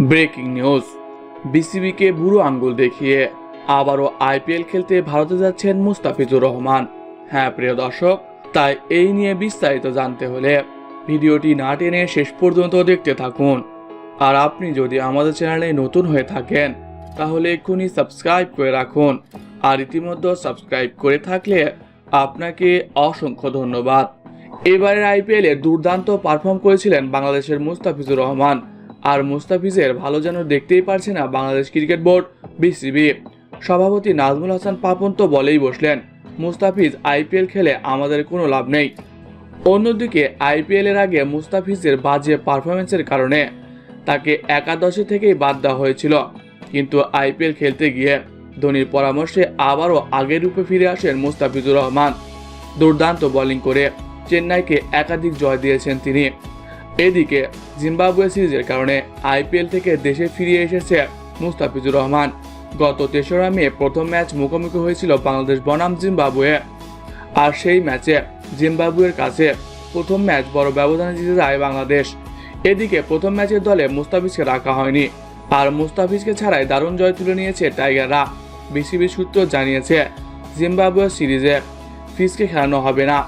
Breaking news. বিসিবিকে বুড়ো আঙ্গুল দেখিয়ে আবারও আইপিএল খেলতে ভারতে যাচ্ছেন মুস্তাফিজুর রহমান। হ্যাঁ প্রিয় দর্শক, তাই এই নিয়ে বিস্তারিত জানতে হলে ভিডিওটি না টেনে শেষ পর্যন্ত দেখতে থাকুন। আর আপনি যদি আমাদের চ্যানেলে নতুন হয়ে থাকেন, তাহলে এক্ষুনি সাবস্ক্রাইব করে রাখুন। আর ইতিমধ্যে সাবস্ক্রাইব করে থাকলে আপনাকে অসংখ্য ধন্যবাদ। এবারের আইপিএলে দুর্দান্ত পারফর্ম করেছিলেন বাংলাদেশের মুস্তাফিজুর রহমান। আর মুস্তাফিজের ভালো যেন দেখতেই পারছে না বাংলাদেশ ক্রিকেট বোর্ড, বিসিবি। সভাপতি নাজমুল হাসান পাপন তো বলেই বসলেন, মুস্তাফিজ আইপিএল খেলে আমাদের কোনো লাভ নেই। অন্যদিকে আইপিএল এর আগে মুস্তাফিজের বাজে পারফরমেন্সের কারণে তাকে একাদশে থেকেই বাদ দেওয়া হয়েছিল। কিন্তু আইপিএল খেলতে গিয়ে ধোনির পরামর্শে আবারও আগের রূপে ফিরে আসেন মুস্তাফিজুর রহমান। দুর্দান্ত বোলিং করে চেন্নাইকে একাধিক জয় দিয়েছেন তিনি। এদিকে জিম্বাবুয়ে সিরিজের কারণে আইপিএল থেকে দেশে ফিরে এসেছে মুস্তাফিজুর রহমান। গত তেসরা মে প্রথম ম্যাচ মুখোমুখি হয়েছিল বাংলাদেশ বনাম জিম্বাবুয়ে। আর সেই ম্যাচে জিম্বাবুয়ের কাছে প্রথম ম্যাচ বড় ব্যবধানে জিতে যায় বাংলাদেশ। এদিকে প্রথম ম্যাচের দলে মুস্তাফিজকে রাখা হয়নি। আর মুস্তাফিজকে ছাড়াই দারুণ জয় তুলে নিয়েছে টাইগাররা, বিসিবি সূত্র জানিয়েছে। জিম্বাবুয়ে সিরিজে ফিজকে খেলানো হবে না।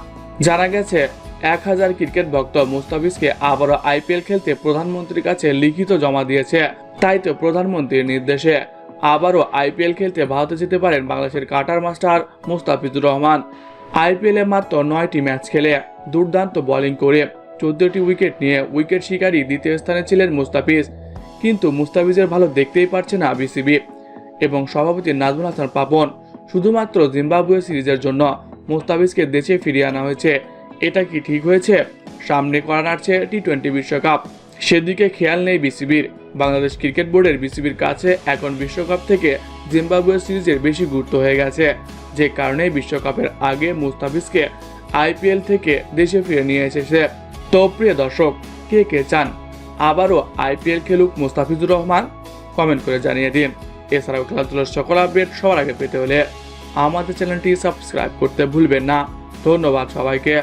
জানা গেছে এক হাজার ক্রিকেট ভক্ত মুস্তাফিজকে আবারও আইপিএল খেলতে প্রধানমন্ত্রীর কাছে লিখিত জমা দিয়েছে। তাই তো প্রধানমন্ত্রীর নির্দেশে আবারও আইপিএল খেলতে ভারতে যেতে পারেন বাংলাদেশের কাটার মাস্টার মুস্তাফিজুর রহমান। আইপিএলে মাত্র নয়টি ম্যাচ খেলে দুর্দান্ত বোলিং করে চোদ্দটি উইকেট নিয়ে উইকেট শিকারী দ্বিতীয় স্থানে ছিলেন মুস্তাফিজ। কিন্তু মুস্তাফিজের ভালো দেখতেই পারছে না বিসিবি এবং সভাপতি নাজমুল হাসান পাপন। শুধুমাত্র জিম্বাবুয়ে সিরিজের জন্য মুস্তাফিজকে দেশে ফিরিয়ে আনা হয়েছে। এটা কি ঠিক হয়েছে? সামনে করা নাড়ছে টি টোয়েন্টি বিশ্বকাপ। সেদিকে খেয়াল নেই বিসিবির। বাংলাদেশ ক্রিকেট বোর্ডের বিসিবির কাছে এখন বিশ্বকাপ থেকে জিম্বাবুয়ে সিরিজের বেশি গুরুত্ব হয়ে গেছে। যে কারণে বিশ্বকাপের আগে মুস্তাফিজকে আইপিএল থেকে দেশে ফিরে নিয়ে এসেছে। তো প্রিয় দর্শক, কে কে চান? আবারও আইপিএল খেলুক মুস্তাফিজুর রহমান? কমেন্ট করে জানিয়ে দিন। এছাড়াও খেলাধুলার সকল আপডেট সবার আগে পেতে হলে আমাদের চ্যানেলটি সাবস্ক্রাইব করতে ভুলবেন না। ধন্যবাদ সবাইকে।